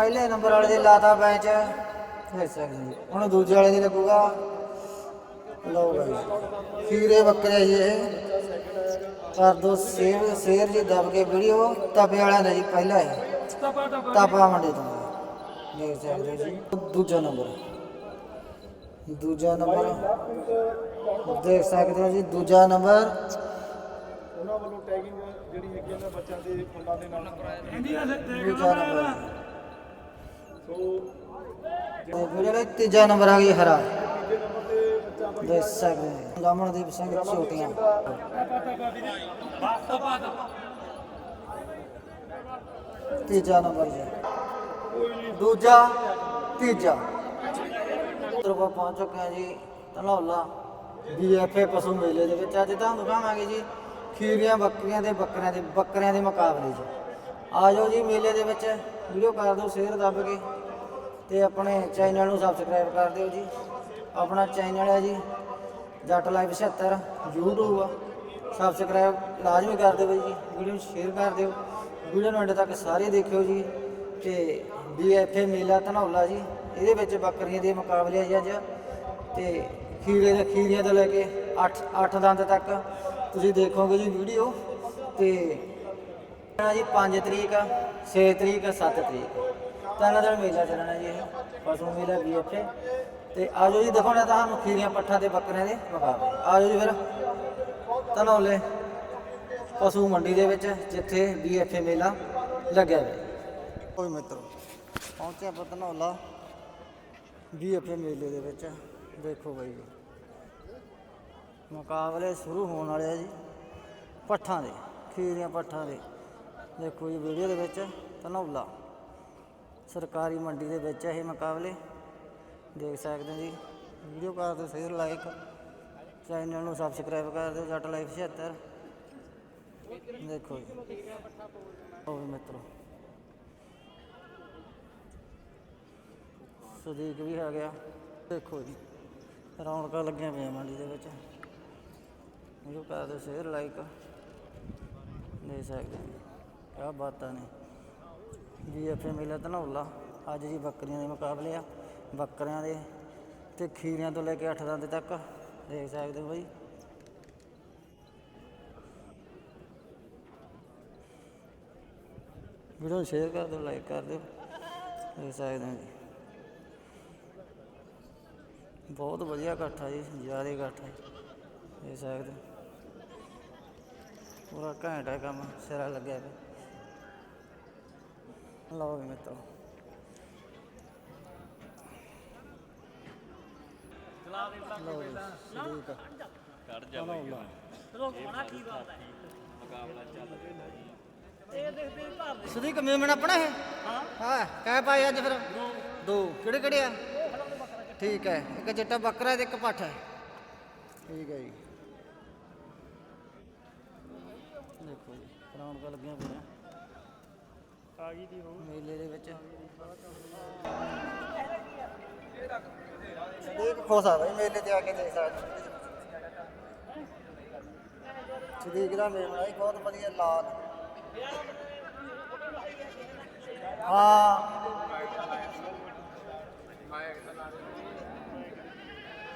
ਪਹਿਲੇ ਨੰਬਰ ਵਾਲੇ ਦੇ ਲਾਤਾ ਬੈਚ। ਦੇਖ ਸਕਦੇ ਜੀ ਹੁਣ ਦੂਜੇ ਵਾਲੇ ਦੀ ਲੱਗੂਗਾ। ਲਓ ਬਾਈ। ਖੀਰੇ ਬੱਕਰੇ ਜੀ ਇਹ। ਕਰ ਦੋ ਸ਼ੇਰ ਸ਼ੇਰ ਜੀ ਦਬ ਕੇ ਵੀਡੀਓ ਤਪੇ ਵਾਲਿਆਂ ਦਾ ਜੀ ਪਹਿਲਾ ਹੈ। ਤਪਾ ਮੰਡੀ ਤੋਂ। ਦੇਖ ਸਕਦੇ ਜੀ। ਦੂਜਾ ਨੰਬਰ। ਦੂਜਾ ਨੰਬਰ। ਦੇਖ ਸਕਦੇ ਹੋ ਜੀ ਦੂਜਾ ਨੰਬਰ। ਉਹਨਾਂ ਵੱਲੋਂ ਟੈਗਿੰਗ ਜਿਹੜੀ ਹੈਗੀ ਬੱਚਿਆਂ ਦੇ ਫੁੱਲਾਂ ਦੇ ਨਾਲ। ਦੂਜਾ ਨੰਬਰ। ਵੀਰੇ ਤੀਜਾ ਨੰਬਰ ਆ ਗਿਆ ਹਰਾ। ਤੀਜੇ ਸਕਦੇ ਹੋ ਸਿੰਘ ਛੋਟੀਆਂ ਤੀਜਾ ਨੰਬਰ ਜੀ। ਦੂਜਾ, ਤੀਜਾ। ਤਰਪਾ ਪਹੁੰਚ ਚੁੱਕੇ ਹਾਂ ਜੀ ਧਨੌਲਾ ਬੀਐਫਏ ਪਸ਼ੂ ਮੇਲੇ ਦੇ ਵਿੱਚ। ਅੱਜ ਤੁਹਾਨੂੰ ਕਹਾਂਗੇ ਜੀ ਖੀਰੀਆਂ ਬੱਕਰੀਆਂ ਦੇ ਬੱਕਰਿਆਂ ਦੇ ਬੱਕਰਿਆਂ ਦੇ ਮੁਕਾਬਲੇ 'ਚ ਆ ਜਾਓ ਜੀ ਮੇਲੇ ਦੇ ਵਿੱਚ, ਵੀਡੀਓ ਕਰ ਦਿਓ ਸ਼ੇਅਰ ਦੱਬ ਕੇ ਤੇ ਆਪਣੇ ਚੈਨਲ ਨੂੰ ਸਬਸਕ੍ਰਾਈਬ ਕਰ ਦਿਓ ਜੀ। ਆਪਣਾ ਚੈਨਲ ਹੈ ਜੀ, ਜੱਟ ਲਾਈਵ 76 YouTube ਸਬਸਕ੍ਰਾਈਬ ਲਾਜ਼ਮੀ ਕਰ ਦਿਓ ਜੀ, ਵੀਡੀਓ ਨੂੰ ਸ਼ੇਅਰ ਕਰ ਦਿਓ। ਵੀਡੀਓ ਨੂੰ ਅੰਤ ਤੱਕ ਸਾਰੇ ਦੇਖਿਓ ਜੀ ਤੇ ਬੀਐਫਏ ਮੇਲਾ ਧਨੌਲਾ ਜੀ, ਇਹਦੇ ਵਿੱਚ ਬੱਕਰੀਆਂ ਦੇ ਮੁਕਾਬਲੇ ਆ ਜੀ ਅੱਜ। ਤੇ ਖੀਰੇ ਦੇ ਖੀਰੀਆਂ ਤੋਂ ਲੈ ਕੇ 8 8 ਦੰਦ ਤੱਕ ਤੁਸੀਂ ਦੇਖੋਗੇ ਜੀ ਵੀਡੀਓ। ਤੇ ਚੱਲਣਾ ਜੀ 5 ਤਰੀਕ 6 ਤਰੀਕ 7 ਤਰੀਕ। ਤਿੰਨ ਦਿਨ ਮੇਲਾ ਚੱਲਣਾ ਜੀ ਇਹ, ਪਸ਼ੂ ਮੇਲਾ ਵੀ ਬੀਐਫਏ ਤੇ ਆਜੋ ਜੀ, ਦਿਖਾਉਣਾ ਤੁਹਾਨੂੰ ਖੀਰੀਆਂ ਪੱਠਾਂ ਤੇ ਬੱਕਰਿਆਂ ਦੇ ਮੁਕਾਬਲੇ। ਆਜੋ ਜੀ ਫਿਰ, ਧਨੌਲੇ ਪਸ਼ੂ ਮੰਡੀ ਦੇ ਵਿੱਚ, ਜਿੱਥੇ ਬੀਐਫਏ ਮੇਲਾ ਲੱਗਿਆ ਹੋਇਆ। ਕੋਈ ਮਿੱਤਰੋ ਪਹੁੰਚਿਆ ਆਪਾਂ ਧਨੌਲਾ ਬੀਐਫਏ ਮੇਲੇ ਦੇ ਵਿੱਚ। ਦੇਖੋ ਬਾਈ ਜੀ, ਮੁਕਾਬਲੇ ਸ਼ੁਰੂ ਹੋਣ ਵਾਲੇ ਆ ਜੀ, ਪੱਠਾਂ ਦੇ, ਖੀਰੀਆਂ ਪੱਠਾਂ ਦੇ। ਦੇਖੋ ਜੀ ਵੀਡੀਓ ਦੇ ਵਿੱਚ ਧਨੌਲਾ। ਸਰਕਾਰੀ ਮੰਡੀ ਦੇ ਵਿੱਚ ਇਹ ਮੁਕਾਬਲੇ। ਦੇਖ ਸਕਦੇ ਜੀ ਵੀਡੀਓ ਕਰ ਦਿਓ ਸ਼ੇਅਰ ਲਾਈਕ ਚੈਨਲ ਨੂੰ ਸਬਸਕ੍ਰਾਈਬ ਕਰ ਦਿਓ, ਜੱਟ ਲਾਈਫ 76 ਦੇਖੋ ਜੀ। ਉਹ ਵੀ ਮਿੱਤਰੋ। ਸਦੀਕ ਵੀ ਆ ਗਿਆ। ਦੇਖੋ ਜੀ, ਰੌਣਕਾਂ ਲੱਗੀਆਂ ਪਈਆਂ ਮੰਡੀ ਦੇ ਵਿੱਚ। ਵੀਡੀਓ ਕਰ ਦਿਓ ਸ਼ੇਅਰ ਲਾਈਕ ਦੇ ਸਕਦੇ ਕਿਆ ਬਾਤਾਂ ਨੇ। ਇੱਥੇ ਮੇਲਾ ਧਨੌਲਾ। ਅੱਜ ਜੀ ਬੱਕਰੀਆਂ ਦੇ ਮੁਕਾਬਲੇ ਆ। ਬੱਕਰਿਆਂ ਦੇ ਤੇ ਖੀਰਿਆਂ ਤੋਂ ਲੈ ਕੇ 8 ਦੰਦ ਤੱਕ। ਦੇਖ ਸਕਦੇ ਹੋ ਬਾਈ। ਵੀਡੀਓ ਨੂੰ ਸ਼ੇਅਰ ਕਰ ਦਿਓ ਲਾਈਕ ਕਰ ਦਿਓ। ਦੇਖ ਸਕਦੇ ਹੋ ਜੀ। ਬਹੁਤ ਵਧੀਆ ਇਕੱਠ ਆ ਜੀ, ਜ਼ਿਆਦਾ ਇਕੱਠ ਹੈ ਦੇਖ ਸਕਦੇ ਹੋ। ਪੂਰਾ ਘੰਟਾ ਕੰਮ, ਸਿਰਾ ਲੱਗਿਆ ਪਿਆ। ਲਓ ਵੀ ਮਿੱਤਰੋ ਲਓ ਜੀ ਠੀਕ ਕੱਢ ਜਾ ਬਈ ਸਦੀਕ ਮੇਮਣ ਆਪਣਾ ਹੈ ਹਾਂ ਹਾਂ ਕਹਿ ਪਾਏ ਅੱਜ ਫਿਰ। ਦੋ। ਕਿਹੜੇ ਕਿਹੜੇ ਆ? ਠੀਕ ਹੈ, ਇੱਕ ਚਿੱਟਾ ਬੱਕਰਾ ਤੇ ਇੱਕ ਪੱਠ। ਹੈ ਠੀਕ ਹੈ ਜੀ। ਦੇਖੋ ਜੀ ਰੌਣਕਾਂ ਲੱਗੀਆਂ ਪਈਆਂ। ਆ ਗਈ ਦੀ ਹੋਊ। ਮੇਲੇ ਦੇ ਵਿੱਚ। ਸਦੀਕ ਖੁਸ਼ ਆ ਬਈ ਮੇਲੇ ਤੇ ਆ ਕੇ ਦੇਖ ਸਕਦੇ ਸਦੀਕ ਦਾ ਮੇਮਣਾ ਹੀ ਬਹੁਤ ਵਧੀਆ ਲਾਲ। ਹਾਂ।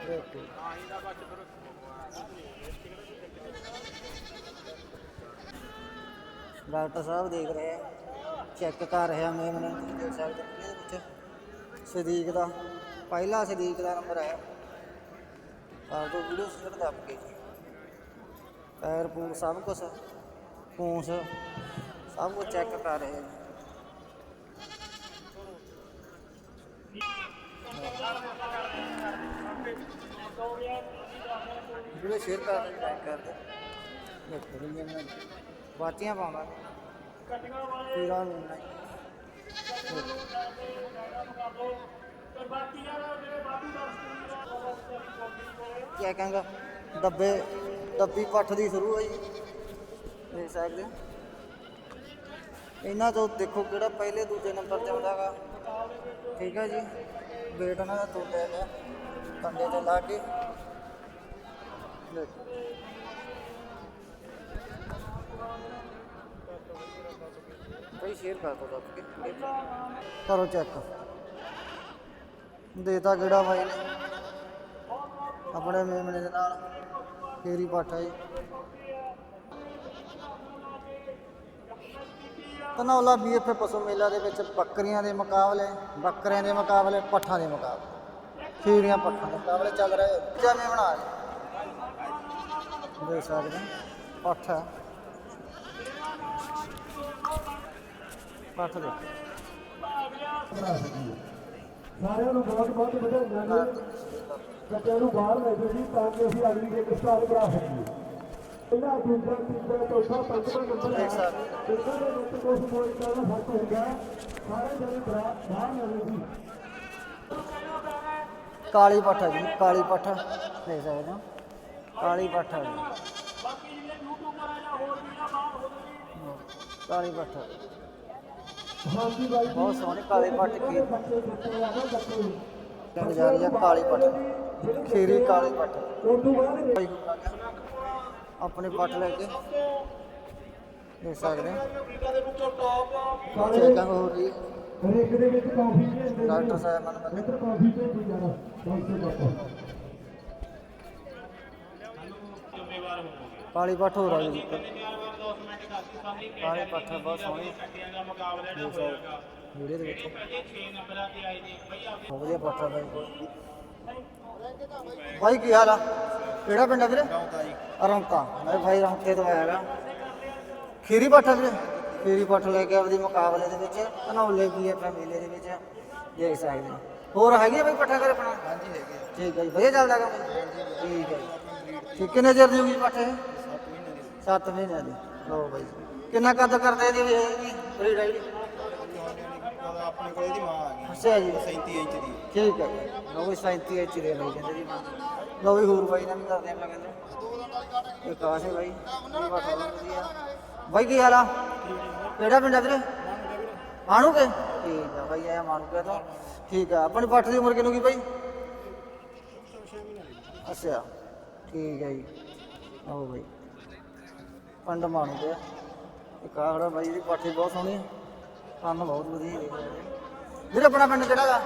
ਦੇਖੋ ਡਾਕਟਰ ਸਾਹਿਬ ਦੇਖ ਰਹੇ ਆ, ਚੈੱਕ ਕਰ ਰਿਹਾ ਮੇਮਣੇ ਨੂੰ ਤੁਸੀਂ ਦੇਖ ਸਕਦੇ ਹੋ ਇਹਦੇ ਵਿੱਚ ਸਦੀਕ ਦਾ, ਪਹਿਲਾ ਸਦੀਕ ਦਾ ਨੰਬਰ ਹੈ। ਆਹ ਤੋਂ ਵੀਡੀਓ ਸ਼ੇਅਰ ਦੱਬ ਕੇ ਜੀ। ਪੈਰ ਪੂਰ ਸਭ ਕੁਝ ਪੂੰਛ, ਸਭ ਕੁਝ ਚੈੱਕ ਕਰ ਰਹੇ ਆ ਜੀ। ਵੀਡੀਓ ਸ਼ੇਅਰ ਕਰ ਦਿਓ ਲਾਈਕ ਕਰ ਦਿਓ। ਦੇਖੋ ਦੁਨੀਆ ਮੈਂ ਬਾਤੀਆਂ ਪਾਉਂਦਾ। ਪੂਰਾ ਮਿਲਣਾ ਕੀ ਕਹਾਂਗਾ? ਡੱਬੇ, ਡੱਬੀ ਪੱਠ ਦੀ ਸ਼ੁਰੂ ਹੋਈ। ਦੇਖ ਸਕਦੇ ਹੋ ਇਹਨਾਂ ਤੋਂ ਦੇਖੋ ਕਿਹੜਾ ਪਹਿਲੇ ਦੂਜੇ ਨੰਬਰ ਤੇ ਹੈਗਾ ਠੀਕ ਹੈ ਜੀ। ਵੇਟ ਉਹਨਾਂ ਦਾ ਤੋਲਿਆ ਗਿਆ। ਕੰਡੇ ਤੇ ਲਾ ਕੇ। ਦੇਖੋ ਸ਼ੇਅਰ ਕਰ ਦੋ ਦੱਬ ਕੇ। ਕਰੋ ਚੈੱਕ। ਦੇਤਾ ਕਿਹੜਾ ਬਾਈ? ਨੇ ਆਪਣੇ ਮੇਮਣੇ ਦੇ ਨਾਲ। ਫੇਰੀ ਪਾਠਾ ਜੀ ਧਨੌਲਾ ਬੀਐਫ ਪਸ਼ੂ ਮੇਲਾ ਦੇ ਵਿੱਚ ਬੱਕਰੀਆਂ ਦੇ ਮੁਕਾਬਲੇ, ਬੱਕਰਿਆਂ ਦੇ ਮੁਕਾਬਲੇ, ਪੱਠਾਂ ਦੇ ਮੁਕਾਬਲੇ। ਖੀਰੀਆਂ ਪੱਠਾਂ ਦੇ ਮੁਕਾਬਲੇ ਚੱਲ ਰਹੇ। ਜਿਵੇਂ ਬਣਾ ਜੀ। ਦੇਖ ਸਕਦੇ ਹੋ। ਪੱਠ ਦੇ। ਸਾਰਿਆਂ ਨੂੰ ਬਹੁਤ ਬਹੁਤ ਵਧਾਈਆਂ ਜੀ ਬੱਚਿਆਂ ਨੂੰ ਬਾਹਰ ਲੈ ਜਾਓ ਜੀ ਤਾਂ ਕਿ ਅਸੀਂ ਅਗਲੀ ਗੇਮ ਸਟਾਰਟ ਕਰਾ ਸਕੀਏ। ਪਹਿਲਾ ਦੂਜਾ ਤੀਜਾ ਚੌਥਾ ਪੰਜਵਾਂ ਨੰਬਰ ਹੈ ਦੇਖ ਸਕਦੇ ਇਹਨਾਂ ਦੇ ਵਿੱਚ ਕੁਝ ਪੁਆਇੰਟਾਂ ਦਾ ਫ਼ਰਕ ਹੁੰਦਾ ਹੈ। ਸਾਰੇ ਜਣੇ ਬਰਾ- ਬਾਹਰ ਲੈ ਜਾਓ ਜੀ। ਕਾਲੀ ਪੱਠ ਹੈ ਜੀ ਕਾਲੀ ਪੱਠ। ਦੇਖ ਸਕਦੇ ਹੋ। ਕਾਲੀ ਪੱਠ ਹੈ ਜੀ। ਕਾਲੀ ਪੱਠ ਹਾਂਜੀ ਬਾਈ ਜੀ ਬਹੁਤ ਸੋਹਣੀ ਕਾਲੀ ਪੱਠ। ਕੀ। ਬੱਚੇ ਦਿੱਤੇ ਆ ਨਾ ਬੱਚੇ ਕਿੰਗ ਜਾ ਰਹੀ ਹੈ ਕਾਲੀ ਪੱਠ ਖੀਰੀ ਕਾਲੀ ਤੋਂ ਕੋਲ ਗਿਆ। ਆਪਣੀ ਪੱਠ ਲੈ ਕੇ ਦੇਖ ਸਕਦੇ ਚੈਕਿੰਗ ਹੋ ਰਹੀ ਹੈ। ਹਰੇਕ ਦੇ ਵਿੱਚ ਕਾਫੀ ਭੇਜਦੇ ਡਾਕਟਰ ਸਾਹਿਬ ਮਨ ਮਨ ਇੱਧਰ ਕਾਫੀ ਭੇਜੀ ਜਾਣਾ ਡਾਕਟਰ ਬਾਪਾ ਕਾਲੀ ਪੱਠ ਹੋ ਰਹੀ ਹੈ ਕਾਲੀ ਪੱਠ ਬਹੁਤ ਸੋਹਣੀ ਸਕਦੇ ਹੋ। ਵੀਡੀਓ ਦੇ ਵਿੱਚ ਵਧੀਆ ਪੱਠ ਹੈ ਬਾਈ ਭਾਈ ਕੀ ਹਾਲ ਆ? ਕਿਹੜਾ ਪਿੰਡ ਆ ਵੀਰੇ? ਰੌਂਤਾ। ਮੈਂ ਭਾਈ ਰੌਂਤੇ ਤੋਂ ਆਇਆਗਾ ਖੀਰੀ ਪੱਠ ਵੀਰੇ। ਖੀਰੀ ਪੱਠ ਲੈ ਕੇ ਆਪਦੀ ਮੁਕਾਬਲੇ ਦੇ ਵਿੱਚ ਧਨੌਲੇ ਕੀ ਹੈ ਮੇਲੇ ਦੇ ਵਿੱਚ ਦੇਖ ਸਕਦੇ ਹੋ। ਹੋਰ ਹੈਗੀ ਬਈ ਪੱਠਾ ਕਰ ਆਪਣਾ? ਹਾਂਜੀ ਹੈਗੇ ਠੀਕ ਹੈ ਜੀ ਵਧੀਆ ਚੱਲਦਾ ਕੰਮ? ਠੀਕ ਹੈ ਜੀ। ਠੀਕ ਕਿੰਨੇ ਚਿਰ ਦੀ ਹੋਈ ਪੱਠ ਇਹ? 7 ਮਹੀਨਿਆਂ ਦੀ। ਲਓ ਬਾਈ ਕਿੰਨਾ ਕੱਦ ਕਰਦੇ ਇਹਦੀ ਇਹ ਬਰੀਡ ਆਈਡੀ ਆਪਣੇ ਕੋਲ ਇਹਦੀ ਮਾਂ ਆ ਗਈ। ਅੱਛਾ ਜੀ। 37 ਇੰਚ ਦੀ। ਠੀਕ ਹੈ ਜੀ। ਲਓ ਵੀ 37 ਇੰਚ ਦੇ ਲਈ ਕਹਿੰਦੇ ਜੀ ਲਓ ਵੀ ਹੋਰ ਬਾਈ ਨਾਲ ਵੀ ਕਰਦੇ ਆਪਾਂ ਕਹਿੰਦੇ। ਇਹ ਕਾਸ਼ ਹੈ ਬਾਈ। ਇਹ ਬਾਤ ਬਹੁਤ ਵਧੀਆ ਬਾਈ ਕੀ ਹਾਲ ਆ? ਕਿਹੜਾ ਪਿੰਡ ਆ ਵੀਰੇ? ਮਾਣੂ ਕੇ ਠੀਕ ਆ ਬਾਈ ਆਇਆ ਮਾਣੂ ਕੇ ਤੋਂ। ਠੀਕ ਆ। ਆਪਣੀ ਪੱਠ ਦੀ ਉਮਰ ਕਿੰਨੂ ਕੀ ਬਾਈ? ਅੱਛਾ। ਠੀਕ ਹੈ ਜੀ। ਆਓ ਬਾਈ। ਪਿੰਡ ਮਾਣੂ ਆ। ਇੱਕ ਆਹੜਾ ਬਾਈ ਦੀ ਪਾਠੀ ਬਹੁਤ ਸੋਹਣੀ ਕੰਮ ਬਹੁਤ ਵਧੀਆ। ਦੇਖ ਰਿਹਾ ਆਪਣਾ ਪਿੰਡ ਕਿਹੜਾ ਦਾ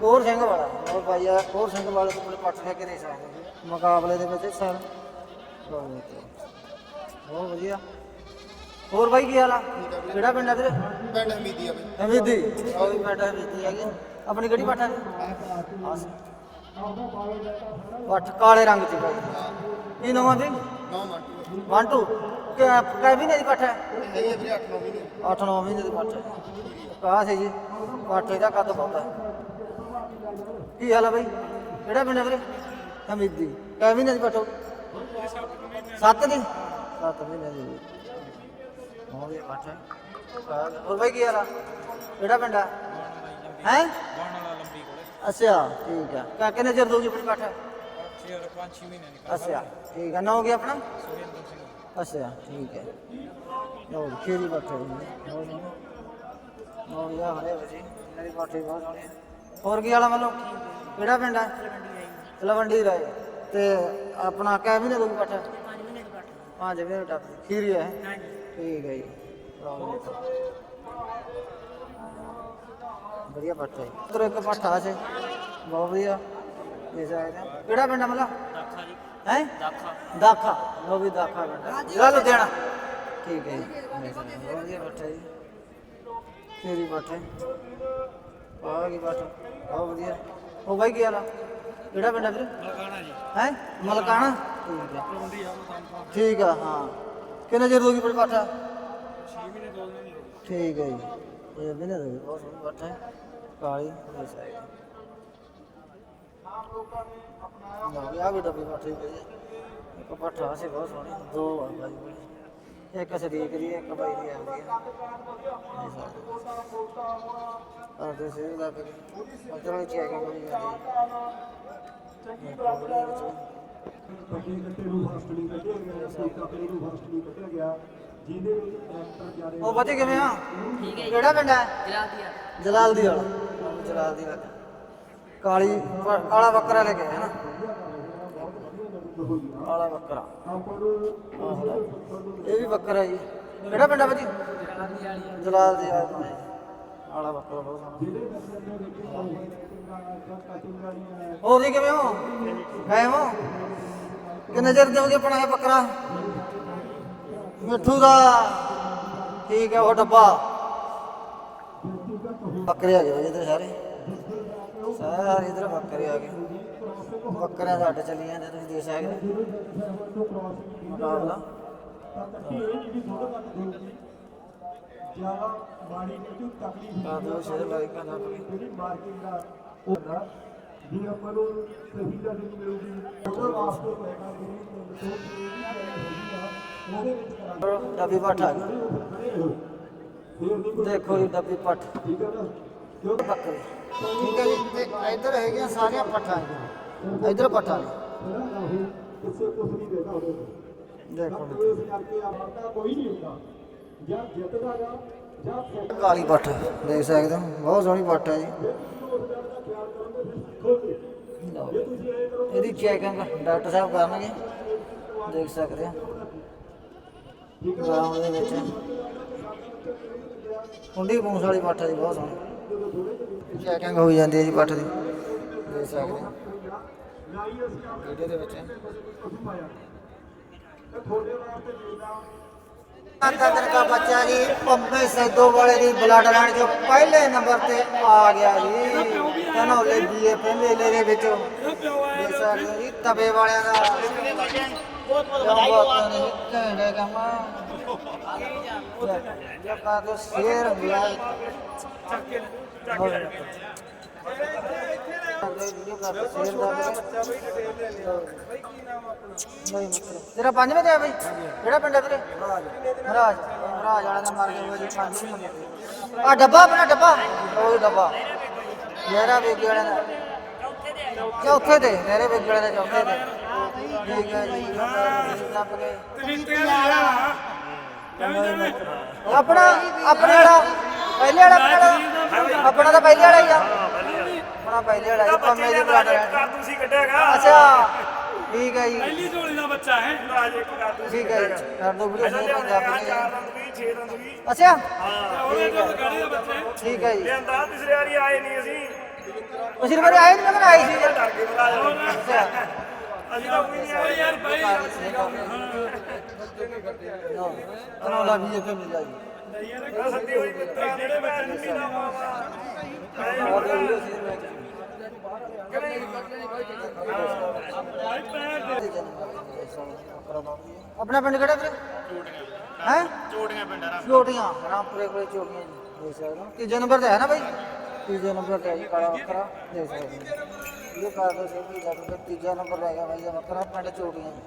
ਕੋਰ ਸਿੰਘ ਵਾਲਾ ਉਹ ਬਾਈ ਆ ਕੋਰ ਸਿੰਘ ਵਾਲੇ ਤੋਂ ਕੋਲੇ ਪੱਟ ਲੈ ਕੇ ਦੇ ਸਕਦੇ ਮੁਕਾਬਲੇ ਦੇ ਵਿੱਚ ਸਰ ਬਹੁਤ ਵਧੀਆ। ਹੋਰ ਬਾਈ ਕੀ ਹਾਲ ਆ? ਕਿਹੜਾ ਪਿੰਡ ਆ ਤੇਰੇ ਪਿੰਡ ਹਮੀਦੀ ਆ ਬਾਈ। ਹਮੀਦੀ। ਉਹ ਵੀ ਪਿੰਡ ਹਮੀਦੀ ਹੈਗੀ। ਆਪਣੀ ਕਿਹੜੀ ਪਾਠਾ ਨੇ ਪਾਠ ਕਾਲੇ ਰੰਗ ਚ ਬਾਈ ਇਹ ਨਵਾਂ ਦੀ 9 1 2 ਕੈ ਮਹੀਨੇ ਦੀ 8 9 ਮਹੀਨੇ। 8 9 ਮਹੀਨੇ ਦੀ ਪੱਠ ਕਾਹ ਸੀ ਜੀ? ਪੱਠ ਇਹਦਾ ਕੱਦ ਪਾਉਂਦਾ ਕੀ ਹਾਲ ਹੈ ਬਈ? ਕਿਹੜਾ ਪਿੰਡ ਵੀਰੇ? ਹਮੀਦ ਦੀ ਕੈ ਮਹੀਨੇ ਦੀ ਪੱਠ 7 ਦੀ 7 ਮਹੀਨੇ ਦੀ। ਹੋ। ਗਈ ਪੱਠ ਹੋਰ ਬਈ ਕੀ ਹਾਲ ਹੈ ਕਿਹੜਾ ਪਿੰਡ ਹੈ? ਹੈ? ਅੱਛਾ ਠੀਕ ਹੈ। ਕਿੰਨੇ ਚਿਰ ਦਊਗੀ ਆਪਣੀ ਪੱਠ ਅੱਛਾ ਠੀਕ ਆ ਨਾ ਹੋ ਗਿਆ ਆਪਣਾ ਅੱਛਾ ਠੀਕ ਹੈ। ਲਓ ਜੀ, ਖੀਰੀ ਬੱਠੇ ਜੀ। ਬਹੁਤ ਸੋਹਣੇ ਲਓ ਯਾ ਹਰੇ ਵਜੀ ਮੇਰੀ ਬਾਠੀ ਬਹੁਤ ਸੋਹਣੀ ਹੈ। ਹੋਰ ਕੀ ਵਾਲਾ ਮਤਲਬ? ਕਿਹੜਾ ਪਿੰਡ ਹੈ? ਤਲਵੰਡੀ ਰਾਏ ਤੇ ਆਪਣਾ ਕੈ ਮਹੀਨੇ ਦੋ ਬੱਠਾ। ਪੰਜ ਮਹੀਨੇ ਦੀ ਬੱਠਾ। ਪੰਜ ਮਹੀਨੇ ਦਾ ਖੀਰੀ ਹੈ। ਠੀਕ ਹੈ ਜੀ। ਵਧੀਆ ਬੱਠਾ ਹੈ ਉਧਰ ਇੱਕ ਬੱਠਾ ਹੈ ਬਹੁਤ ਵਧੀਆ। ਹੋ। ਕਿਹੜਾ ਪਿੰਡ ਹੈ ਮਤਲਬ ਦਾਖਾ ਜੀ। ਹੈ? ਦਾਖਾ। ਦਾਖਾ। ਲੋ ਵੀ ਦਾਖਾ ਪਿੰਡ। ਜ਼ਿਲ੍ਹਾ ਲੁਧਿਆਣਾ। ਠੀਕ ਹੈ ਜੀ। ਬਹੁਤ ਵਧੀਆ ਬੱਠਾ ਜੀ। ਤੇਰੀ ਬੱਠਾ ਆ ਗਈ ਬੱਠਾ। ਬਹੁਤ ਵਧੀਆ। ਉਹ ਬਾਈ ਕੀ ਹਾਲ ਆ? ਕਿਹੜਾ ਪਿੰਡ ਹੈ ਵੀਰੇ? ਮਲਕਾਣਾ ਜੀ। ਹੈ? ਮਲਕਾਣਾ? ਠੀਕ ਹੈ। ਠੀਕ ਆ ਹਾਂ। ਕਿੰਨੇ ਚਿਰ ਹੋ ਗਈ ਬੜੀ ਬੱਠਾ 6 ਮਹੀਨੇ 2 ਮਹੀਨੇ ਠੀਕ ਹੈ ਜੀ। ਇਹ ਮਹੀਨੇ ਦੋ ਬਹੁਤ ਸੋਹਣੀ ਬੱਠਾ ਹੈ ਕਾਲੀ ਦੇ ਸਾਈਡ। ਨਾ ਆ ਵੀ ਡੱਬੀ ਬੱਠੀ ਪਈ ਹੈ ਇੱਕ ਪੱਠਾ ਸੀ ਬਹੁਤ ਸੋਹਣੀ। ਦੋ ਆ। ਇੱਕ ਸਰੀਕ ਦੀ ਇੱਕ ਬਾਈ ਦੀ ਆਉਂਦੀ ਹੈ ਆ ਤੇ ਸੇ ਦਾ ਫਿਰ ਮਤਲਬ ਕੀ ਹੈ ਕਿ ਕੋਈ ਕੱਟੀ ਕੱਟੇ ਨੂੰ ਫਸਟ ਨਹੀਂ ਕੱਢਿਆ ਗਿਆ ਕੋਈ ਕੱਟੇ ਨੂੰ ਫਸਟ ਨਹੀਂ ਕੱਢਿਆ ਗਿਆ ਜਿਹਦੇ ਵਿੱਚ ਟਰੈਕਟਰ ਜ਼ਿਆਦਾ ਉਹ ਬੱਚੇ ਕਿਵੇਂ ਆ ਕਿਹੜਾ ਪਿੰਡ ਹੈ? ਜਲਾਲ ਦੀ ਵਾਲਾ। ਜਲਾਲ ਦੀ ਵਾਲਾ। ਕਾਲੀ ਪ- ਕਾਲਾ ਬੱਕਰਾ ਲੈ ਕੇ ਆਇਆ ਨਾ ਕਾਲਾ ਬੱਕਰਾ। ਇਹ ਵੀ ਬੱਕਰਾ ਜੀ ਕਿਹੜਾ ਪਿੰਡ ਆ ਭਾਜੀ? ਜਲਾਲ ਦੀ ਆਇਆ ਤੋਂ। ਬੱਕਰਾ ਬਹੁਤ ਸੋਹਣਾ। ਹੋਰ ਜੀ ਕਿਵੇਂ ਹੋ? ਗਏ ਹੋ? ਕਿੰਨੇ ਚਿਰ ਦੇਵੋਗੇ ਆਪਣਾ ਇਹ ਬੱਕਰਾ? ਮਿੱਠੂ ਦਾ ਠੀਕ ਹੈ, ਉਹ ਡੱਬਾ। ਬੱਕਰੇ ਆ ਗਏ ਜੀ ਸਾਰੇ। ਸਾਰੇ ਇਧਰ ਬੱਕਰੇ ਆ ਗਏ। ਬੱਕਰਿਆਂ ਦਾ ਅੱਡ ਚੱਲੀ ਜਾਂਦੇ, ਤੁਸੀਂ ਦੇਖ ਸਕਦੇ ਹੋ। ਮੁਕਾਬਲਾ। ਜ਼ਿਆਦਾ ਮਾੜੀ ਨਹੀਂ ਤਕਲੀਫ ਆ ਦੋ ਸ਼ੇਰ ਲਾਈਕ ਕਰਨਾ ਪਈ ਜਿਹੜੀ ਮਾਰਕੀਟ ਦਾ ਹੁੰਦਾ ਵੀ ਆਪਾਂ ਨੂੰ ਸਹੀ ਦਾ ਨਹੀਂ ਮਿਲੂਗੀ ਉਹਦੇ ਵਾਸਤੇ ਪੈਸਾ ਜਿਹੜੀ ਤੋਂ ਉਹਦੇ ਵਿੱਚ ਕਰਾਂਗੇ ਡੱਬੀ ਪੱਠ ਆ ਗਈ। ਫੇਰ ਨਹੀਂ ਦੇਖੋ ਜੀ, ਡੱਬੀ ਪੱਠ ਠੀਕ ਹੈ ਨਾ ਜੋ ਬੱਕਰੇ। ਠੀਕ ਹੈ ਜੀ ਤੇ ਇੱਧਰ ਹੈਗੀਆਂ ਸਾਰੀਆਂ ਪੱਠਾਂ ਹੈਗੀਆਂ। ਇੱਧਰ ਪੱਠਾਂ ਨੇ ਮੇਰਾ ਰਾਹੂ ਕਿਸੇ ਕੁਝ ਨਹੀਂ ਦੇਦਾ ਉਹਦੇ ਦੇਖੋ ਨੂੰ ਇਸ ਕਰਕੇ ਆਵਾਰਦਾ ਕੋਈ ਨਹੀਂ ਹੁੰਦਾ ਜਾਂ ਜਿੱਤਦਾ ਗਾ ਜਾਂ ਫਿਰ ਕਾਲੀ ਪੱਠ ਦੇਖ ਸਕਦੇ ਹੋ ਬਹੁਤ ਸੋਹਣੀ ਪੱਠ ਹੈ ਜੀ ਉਸ ਗੱਲ ਦਾ ਖਿਆਲ ਕਰੋਗੇ ਫਿਰ ਸਿੱਖੋਗੇ ਲਓ। ਜੇ ਤੁਸੀਂ ਇਹ ਕਰੋ ਇਹਦੀ ਚੈਕਿੰਗ ਡਾਕਟਰ ਸਾਹਿਬ ਕਰਨਗੇ ਦੇਖ ਸਕਦੇ ਆ ਗਰਾਊਂਡ ਦੇ ਵਿੱਚ ਕੁੰਡੀ ਪੂੰਛ ਵਾਲੀ ਪੱਠ ਹੈ ਜੀ ਬਹੁਤ ਸੋਹਣੀ ਚੈਕਿੰਗ ਹੋਈ ਜਾਂਦੀ ਹੈ ਜੀ ਪੱਠ ਦੀ। ਦੇਖ ਸਕਦੇ ਆ ਵੀਡੀਓ ਦੇ ਵਿੱਚ। ਅੰਦਰ ਦਾ ਬੱਚਾ ਜੀ ਪੰਬੇ ਸੈਦੋ ਵਾਲੇ ਦੀ ਬਲੱਡ ਲਾਈਨ ਚੋਂ ਪਹਿਲੇ ਨੰਬਰ ਤੇ ਆ ਗਿਆ ਜੀ। ਧਨੌਲੇ ਬੀਏਫ ਮੇਲੇ ਦੇ ਵਿੱਚ। ਦੇਖ ਸਕਦੇ ਜੀ, ਤਵੇ ਵਾਲਿਆਂ ਦਾ। ਬਹੁਤ ਵਧਾਈ ਨਹੀਂ ਕਹਿੰਦੇ ਕੰਮ ਇਹ ਕਾ ਤੋਂ ਸ਼ੇਰ ਮਿਲਾ ਤੇਰਾ ਪੰਜਵੇਂ ਤੇ ਆ ਬਈ। ਕਿਹੜਾ ਪਿੰਡ ਹੈ ਤੇਰੇ? ਮਹਾਰਾਜ। ਮਹਾਰਾਜ ਵਾਲਾ ਦਾ ਮਰ ਗਿਆ ਜੀ ਪੰਜ ਆ ਡੱਬਾ ਆਪਣਾ ਡੱਬਾ। ਉਹ ਡੱਬਾ। ਯਾਰਾ ਵੇਗੀ ਵਾਲਾ ਦਾ। ਚੌਥੇ ਤੇ ਮੇਰੇ ਵੇਗੀ ਵਾਲੇ ਦਾ ਚੌਥੇ ਤੇ ਠੀਕ ਹੈ। ਜੀ ਲੱਭ ਗਏ ਆਪਣਾ। ਆਪਣੇ ਵਾਲਾ ਪਹਿਲੇ ਵਾਲਾ ਆਪਣੇ ਵਾਲਾ ਆਪਣਾ ਤਾਂ ਪਹਿਲੇ ਵਾਲਾ ਹੀ ਆ। ਆਪਣਾ ਪਹਿਲੇ ਵਾਲਾ ਹੀ ਪੰਮੇ ਦੀ। ਬਲੱਡ ਕਰ ਤੁਸੀਂ ਕੱਢਿਆਗਾ। ਅੱਛਾ ਠੀਕ ਹੈ ਜੀ। ਪਹਿਲੀ ਝੋਲੀ ਦਾ ਬੱਚਾ ਹੈ। ਰਾਜ ਇੱਕ ਕਰ ਤੁਸੀਂ ਠੀਕ ਹੈ ਜੀ ਕਰ ਦੋ ਵੀਡੀਓ ਪੰਜਾਬ ਚਾਰ ਦੰਦ ਵੀ 6 ਦੰਦ ਵੀ ਅੱਛਾ। ਉਹਦੇ ਤੋਂ ਗਾੜੀ ਦਾ ਬੱਚਾ ਹੈ? ਠੀਕ ਹੈ ਜੀ। ਲਿਆਂਦਾ ਪਿਛਲੇ ਵਾਰੀ ਆਏ ਨਹੀਂ ਅਸੀਂ। ਪਿਛਲੀ ਵਾਰੀ ਆਏ ਨਹੀਂ ਮਗਰ ਆਈ ਸੀ। ਡਰ ਕੇ ਬੁਲਾ ਅੱਛਾ। ਅਸੀਂ ਤਾਂ ਕੋਈ ਨਹੀਂ ਆਏ। ਯਾਰ ਭਾਈ ਅਨੋਲਾ ਵੀ ਇਹ ਮਿਲਿਆ ਜੀ ਆਹ ਸੱਦੀ ਹੋਈ ਮਿੱਤਰਾਂ ਦੇ ਮੈਂ ਨਹੀਂ ਨਾ ਮਾਵਾ ਆਹ ਦੇ ਵੀਡੀਓ ਸ਼ੇਅਰ ਵਿੱਚ ਆਪਣਾ ਪਿੰਡ ਕਿਹੜਾ ਵੀਰੇ? ਹੈ? ਚੋੜੀਆਂ ਪਿੰਡਾਂ ਚੋਟੀਆਂ ਰਾਮਪੁਰੇ ਕੋਲੇ ਚੋਟੀਆਂ ਜੀ। ਦੇਖ ਸਕਦੇ ਹੋ। ਤੀਜੇ ਨੰਬਰ ਤੇ ਹੈ ਨਾ ਬਾਈ? ਤੀਜੇ ਨੰਬਰ ਤੇ ਹੈ ਜੀ ਕਾਲਾ ਬੱਕਰਾ ਦੇਖ ਸਕਦੇ ਹੋ। ਇਹ ਕਾਲਾ ਸੇ ਵੀ ਤੀਜਾ ਨੰਬਰ ਰਹਿ ਗਿਆ ਬਾਈ ਦਾ ਬੱਕਰਾ ਪਿੰਡ ਚੋਟੀਆਂ ਜੀ।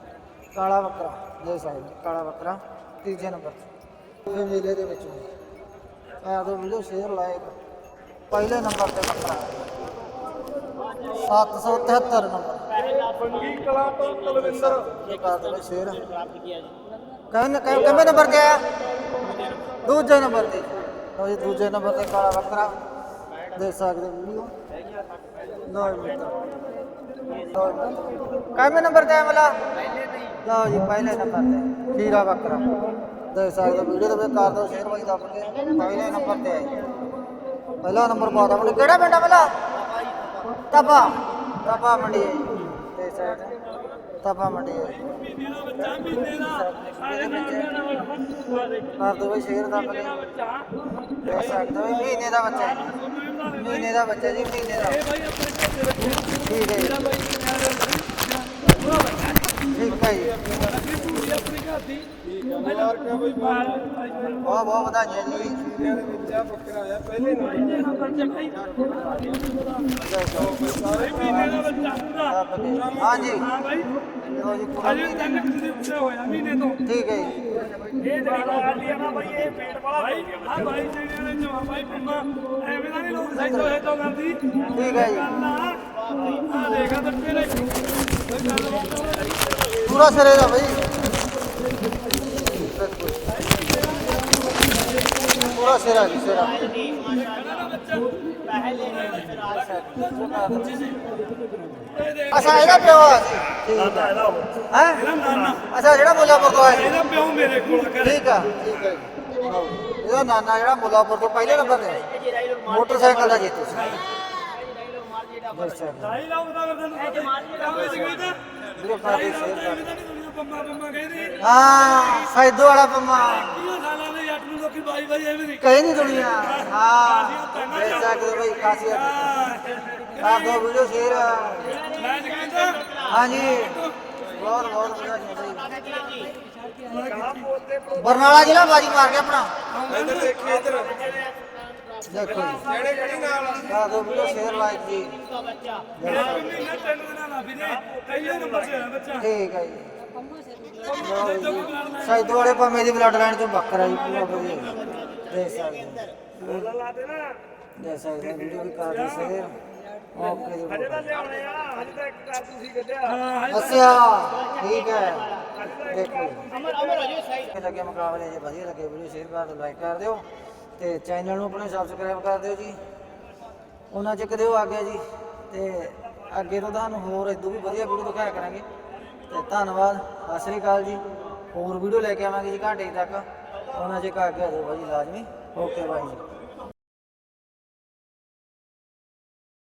ਕਾਲਾ ਬੱਕਰਾ ਦੇ ਸਕਦੇ ਕਾਲਾ ਬੱਕਰਾ ਤੀਜੇ ਨੰਬਰ ਤੇ। ਮੇਲੇ ਦੇ ਵਿੱਚ ਆ ਦੋ ਵੀਡੀਓ ਸ਼ੇਅਰ ਲਾਇਕ ਪਹਿਲੇ ਨੰਬਰ ਤੇ ਬੱਕਰਾ 773 ਨੰਬਰ। ਪੰਗੀ ਕਲਾ ਤੋਂ ਤਲਵਿੰਦਰ ਇਹ ਕਰ ਸ਼ੇਅਰ ਕਹਿੰਦੇ ਕਿੰਨੇ ਨੰਬਰ ਤੇ ਆਇਆ? ਦੂਜੇ ਨੰਬਰ ਤੇ। ਲਓ ਜੀ, ਦੂਜੇ ਨੰਬਰ ਤੇ ਕਾਲਾ ਬੱਕਰਾ ਦੇਖ ਸਕਦੇ ਵੀਡੀਓ। ਲਓ ਜੀ ਕਿੰਨੇ ਨੰਬਰ ਤੇ ਆਇਆ ਮਲਾ ਲਓ ਜੀ, ਪਹਿਲੇ ਨੰਬਰ ਤੇ। ਖੀਰਾ ਬੱਕਰਾ। ਦੇਖ ਸਕਦੇ ਹੋ, ਵੀਡੀਓ ਦੇ ਵਿੱਚ ਕਰ ਦੋ ਸ਼ੇਅਰ ਬਾਈ ਦੱਬ ਕੇ ਪਹਿਲੇ ਨੰਬਰ ਤੇ ਆਇਆ ਪਹਿਲਾ ਨੰਬਰ ਪਾਦਾ ਮੁੰਡੇ। ਕਿਹੜਾ ਪਿੰਡ ਆ ਮਲਾ ਤਪਾ। ਤਪਾ ਮੰਡੀ। ਹੈ ਜੀ ਦੇਖ ਸਕਦੇ ਹੋ। ਤਪਾ ਮੰਡੀ। ਹੈ ਕਰ ਦੋ ਬਈ ਸ਼ੇਰ ਦਾ ਬਲੇ ਦੇਖ ਸਕਦੇ ਹੋ ਇਹ ਮਹੀਨੇ ਦਾ ਬੱਚਾ ਹੈ ਮਹੀਨੇ ਦਾ ਬੱਚਾ ਜੀ, ਮਹੀਨੇ ਦਾ। ਠੀਕ ਹੈ ਜੀ ਠੀਕ ਹੈ ਜੀ ਬਹੁਤ ਬਹੁਤ ਵਧਾਈਆਂ ਜੀ ਬੱਕਰਾ ਆਇਆ ਪਹਿਲੇ ਹਾਂ ਜੀ। ਲਓ ਜੀ ਪੂਰਾ ਮਹੀਨੇ ਤੋਂ। ਠੀਕ ਹੈ ਜੀ। ਇਹ ਜਿਹੜੀ ਕੁਆਲਿਟੀ ਆ ਨਾ ਬਾਈ ਇਹ ਪੇਟ ਵਾਲਾ ਭਾਈ ਆ ਭਾਈ ਜਿਹੜੇ ਨੇ ਜਮਾ ਭਾਈ ਪੰਮਾ ਐਵੇਂ ਦਾ ਨਹੀਂ ਲੋਕ ਸਾਈਕਲ ਹੈ ਤੋਂ ਕਰਦੀ ਠੀਕ ਹੈ ਜੀ। ਆ ਦੇਖਾ ਪੂਰਾ ਸਿਰੇ ਦਾ ਬਈ। ਪੂਰਾ ਸਿਰਾ ਜੀ ਸਿਰਾ। ਅੱਛਾ ਇਹਦਾ ਪਿਓ ਆ ਠੀਕ ਹੈ ਹੈ ਅੱਛਾ ਜਿਹੜਾ ਮੁੱਲਾਪੁਰ ਤੋਂ ਆਇਆ ਸੀ ਇਹਦਾ ਪਿਓ ਮੇਰੇ ਕੋਲ ਘਰੇ ਠੀਕ ਆ ਠੀਕ ਹੈ ਜੀ। ਆਹੋ। ਇਹਦਾ ਨਾਨਾ ਜਿਹੜਾ ਮੁੱਲਾਪੁਰ ਤੋਂ ਪਹਿਲੇ ਨੰਬਰ ਤੇ। ਮੋਟਰਸਾਈਕਲ ਦਾ ਜੇਤੂ ਸੀ ਦੇਖ ਸਕਦੇ ਹੋ। ਢਾਈ ਲੱਖ ਦਾ ਫਿਰ ਤੈਨੂੰ ਕਾਹਦੇ ਚ ਗਈ ਤਾਂ ਵੀਰੇ ਢਾਈ ਕਾਫੀ ਲੱਖ ਪੰਮਾ ਪੰਮਾ ਕਹਿੰਦੀ। ਹਾਂ ਸੈਦੋ ਵਾਲਾ ਪੰਮਾ। ਕਿਉਂ ਸਾਲਾਂ ਦੇ ਜੱਟ ਨੂੰ ਲੋਕੀ ਬਾਈ ਬਾਈ ਐਵੇਂ ਨਹੀਂ ਕਹੀ ਨਹੀਂ ਦੁਨੀਆ। ਹਾਂ ਬਈ ਦੋ ਵੀਡੀਓ ਸ਼ੇਅਰ। ਹਾਂਜੀ। ਬਹੁਤ ਬਹੁਤ ਬਈ। ਬਰਨਾਲਾ ਜ਼ਿਲ੍ਹਾ ਬਾਜੀ ਮਾਰ ਗਿਆ ਆਪਣਾ। ਇੱਧਰ ਦੇਖੀ ਇੱਧਰ। ਦੇਖੋ ਜੀ। ਜਿਹੜੇ ਖੜੀ ਨਾਲ? ਆਹ ਦੋ ਵੀਡੀਓ ਸ਼ੇਅਰ ਲਾਈਕ ਜੀ ਮੇਰਾ ਵੀ ਤਿੰਨ ਨੇ ਆ ਬੱਚਾ। ਠੀਕ ਹੈ ਜੀ। ਸੈਦੋ ਵਾਲੇ ਪੰਮੇ ਦੀ ਬਲੱਡ ਲਾਈਨ ਚੋਂ ਬੱਕਰਾ ਜੀ ਪੂਰਾ ਵਧੀਆ। ਦੇਖ ਸਕਦੇ ਹੋ। ਲਾ ਦੇ ਨਾ ਦੇਖ ਸਕਦੇ ਵੀਡੀਓ ਵੀ ਕਰ ਦਿਓ ਸ਼ੇਅਰ ਓਕੇ ਜੀ ਹਜੇ ਤਾਂ ਲਿਆਉਣੇ ਆ ਹਜੇ ਤਾਂ ਇੱਕ ਕਰ ਤੁਸੀਂ ਕੱਢਿਆ। ਹਾਂ ਅੱਛਾ ਠੀਕ ਹੈ। ਦੇਖੋ। ਅਮਰ ਅਮਰ ਹੋ ਸਹੀ ਲੱਗੇ ਮੁਕਾਬਲੇ ਜੇ ਵਧੀਆ ਲੱਗੇ ਵੀਡੀਓ ਸ਼ੇਅਰ ਕਰ ਦਿਓ ਲਾਈਕ ਕਰ ਦਿਓ। ਤੇ ਚੈਨਲ ਨੂੰ ਆਪਣੇ ਸਬਸਕ੍ਰਾਈਬ ਕਰ ਦਿਓ ਜੀ। ਉਹਨਾਂ ਚ ਦਿਓ ਆ ਗਿਆ ਜੀ। ਤੇ ਅੱਗੇ ਤੋਂ ਤੁਹਾਨੂੰ ਹੋਰ ਇਦੋਂ ਵੀ ਵਧੀਆ ਵੀਡੀਓ ਦਿਖਾਇਆ ਕਰਾਂਗੇ। ਤੇ ਧੰਨਵਾਦ, ਸਤਿ ਸ੍ਰੀ ਅਕਾਲ ਜੀ। ਹੋਰ ਵੀਡੀਓ ਲੈ ਕੇ ਆਵਾਂਗੇ ਜੀ ਘੰਟੇ ਤੱਕ। ਉਹਨਾਂ ਚ ਘਰ ਗਿਆ ਦਿਓ ਜੀ ਲਾਜ਼ਮੀ। ਓਕੇ ਬਾਈ ਜੀ